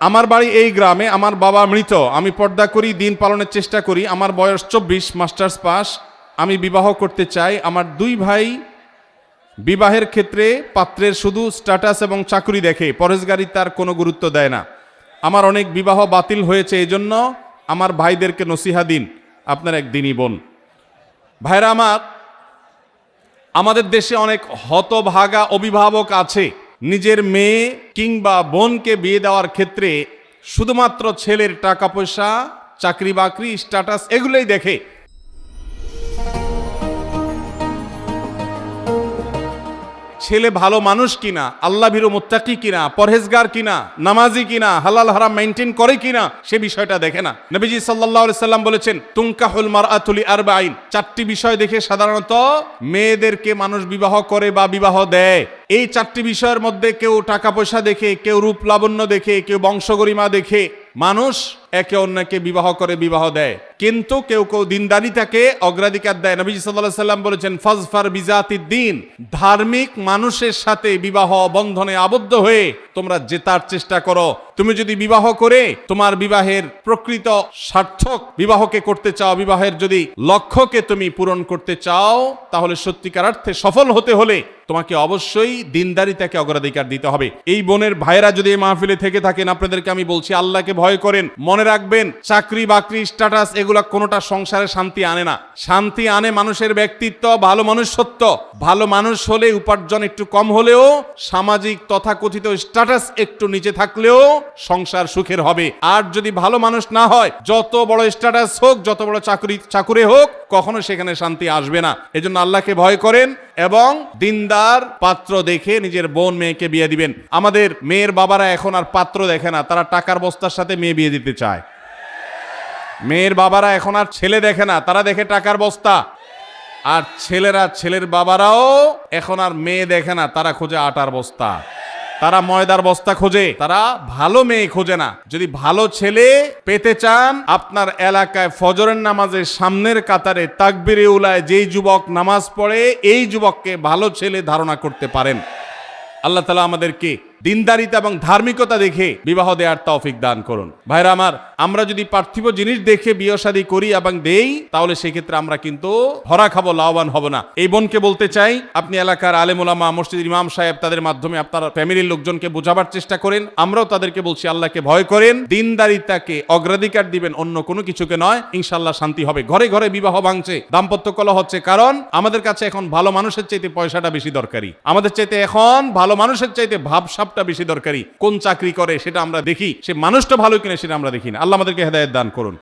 আমার বাড়ি এই গ্রামে আমার বাবা মৃত। আমি পর্দা করি, দিন পালনের চেষ্টা করি। আমার বয়স চব্বিশ, মাস্টার্স পাস। আমি বিবাহ করতে চাই। আমার দুই ভাই বিবাহের ক্ষেত্রে পাত্রের শুধু স্ট্যাটাস এবং চাকরি দেখে। পরেশগারি তার কোনো গুরুত্ব দেয় না। আমার অনেক বিবাহ বাতিল হয়েছে এই জন্য আমার ভাইদেরকে নসিহা দিন। আপনার একদিনই বোন। ভাইরা আমার, আমাদের দেশে অনেক হতভাগা অভিভাবক আছে। নিজের মেয়ে কিংবা বোনকে বিয়ে দেওয়ার ক্ষেত্রে শুধুমাত্র ছেলের টাকা পয়সা চাকরি বাকরি স্ট্যাটাস এগুলোই দেখে ছেলে ভালো মানুষ কিনা, আল্লাহ ভীরু মোত্তাকি কিনা, পরহেজগার কিনা, নামাজি কিনা, হালাল হারাম মেনটেন করে কিনা, সে বিষয়টা দেখে না। নবীজি আলাইহি সাল্লাম বলেছেন, তুনকাহুল মারআতুলি আরবাইন। চারটি বিষয় দেখে সাধারণত মেয়েদেরকে মানুষ বিবাহ করে বা বিবাহ দেয়। এই চারটি বিষয়ের মধ্যে কেউ টাকা পয়সা দেখে, কেউ রূপ লাবণ্য দেখে, কেউ বংশগরিমা দেখে, মানুষ একে অন্যকে বিবাহ করে বিবাহ দেয়। কিন্তু কেউ কেউ দিনদারিতাকে অগ্রাধিকার দেয়। নবী সাল্লাহ সাল্লাম বলেছেন, ফজফার বিজাতির দিন ধার্মিক মানুষের সাথে বিবাহ বন্ধনে আবদ্ধ হয়ে তোমরা জেতার চেষ্টা করো। তুমি যদি বিবাহ করে তোমার বিবাহের প্রকৃত সার্থক বিবাহকে করতে চাও, বিবাহের যদি লক্ষ্যকে তুমি পূরণ করতে চাও, তাহলে সত্যিকার অর্থে সফল হতে হলে তোমাকে অবশ্যই দিনদারিতাকে অগ্রাধিকার দিতে হবে। এই বোনের ভাইরা যদি এই মাহফিলে থেকে থাকেন, আপনাদেরকে আমি বলছি, আল্লাহকে ভয় করেন, মনে রাখবেন, চাকরি, বাকরি স্ট্যাটাস এগুলা কোনোটা সংসারে শান্তি আনে না। শান্তি আনে মানুষের ব্যক্তিত্ব, ভালো মানুষ সত্য ভালো মানুষ হলে উপার্জন একটু কম হলেও, সামাজিক তথাকথিত স্ট্যাটাস একটু নিচে থাকলেও সংসার সুখের হবে। আর যদি ভালো মানুষ না হয়, যত বড় স্ট্যাটাস হোক, যত বড় চাকরি, চাকুরে হোক, কখনো সেখানে শান্তি আসবে না। এজন্য আল্লাহকে ভয় করেন এবং দিনদার পাত্র দেখে নিজের বোন মেয়েকে বিয়ে দিবেন। আমাদের মেয়ের বাবারা এখন আর পাত্র দেখে না, তারা টাকার বস্তার সাথে মেয়ে বিয়ে দিতে চায়। মেয়ের বাবারা এখন আর ছেলে দেখে না, তারা দেখে টাকার বস্তা। আর ছেলেরা, ছেলের বাবারাও এখন আর মেয়ে দেখে না, তারা খোঁজে আটার বস্তা। তারা ময়দার বস্তা খোঁজে। তারা ভালো মেয়ে খোঁজে না। যদি ভালো ছেলে পেতে চান, আপনার এলাকায় ফজরের নামাজের সামনের কাতারে তাকবিরে উলায় যেই যুবক নামাজ পড়ে, এই যুবককে ভালো ছেলে ধারণা করতে পারেন। আল্লাহ তালা আমাদেরকে দিনদারিতা এবং ধার্মিকতা দেখে বিবাহ দেওয়ার তৌফিক দান করুন। ভাইরা আমার, আমরা যদি পার্থিব জিনিস দেখে বিয়ে শাদী করি এবং দেই, তাহলে সেক্ষেত্রে আমরা কিন্তু ভরা খাব, লাভবান হব না। এই বোনকে বলতে চাই, আপনি এলাকার আলেমুলামা মসজিদ ইমাম সাহেব, তাদের মাধ্যমে আপনার ফ্যামিলির লোকজনকে বোঝাবার চেষ্টা করেন। আমরাও তাদেরকে বলছি, আল্লাহকে ভয় করেন। দিনদারিতাকে অগ্রাধিকার দিবেন অন্য কোনো কিছুকে নয়। ইনশাল্লাহ শান্তি হবে। ঘরে ঘরে বিবাহ ভাঙছে, দাম্পত্য কলহ হচ্ছে। কারণ, আমাদের কাছে এখন ভালো মানুষের চাইতে পয়সাটা বেশি দরকারি। আমাদের চাইতে এখন ভালো মানুষের চাইতে ভাবসাবটা বেশি দরকারি। কোন চাকরি করে সেটা আমরা দেখি। সে মানুষটা ভালো কিনা সেটা আমরা দেখি না। আল্লাহ আমাদেরকে হেদায়ত দান করুন।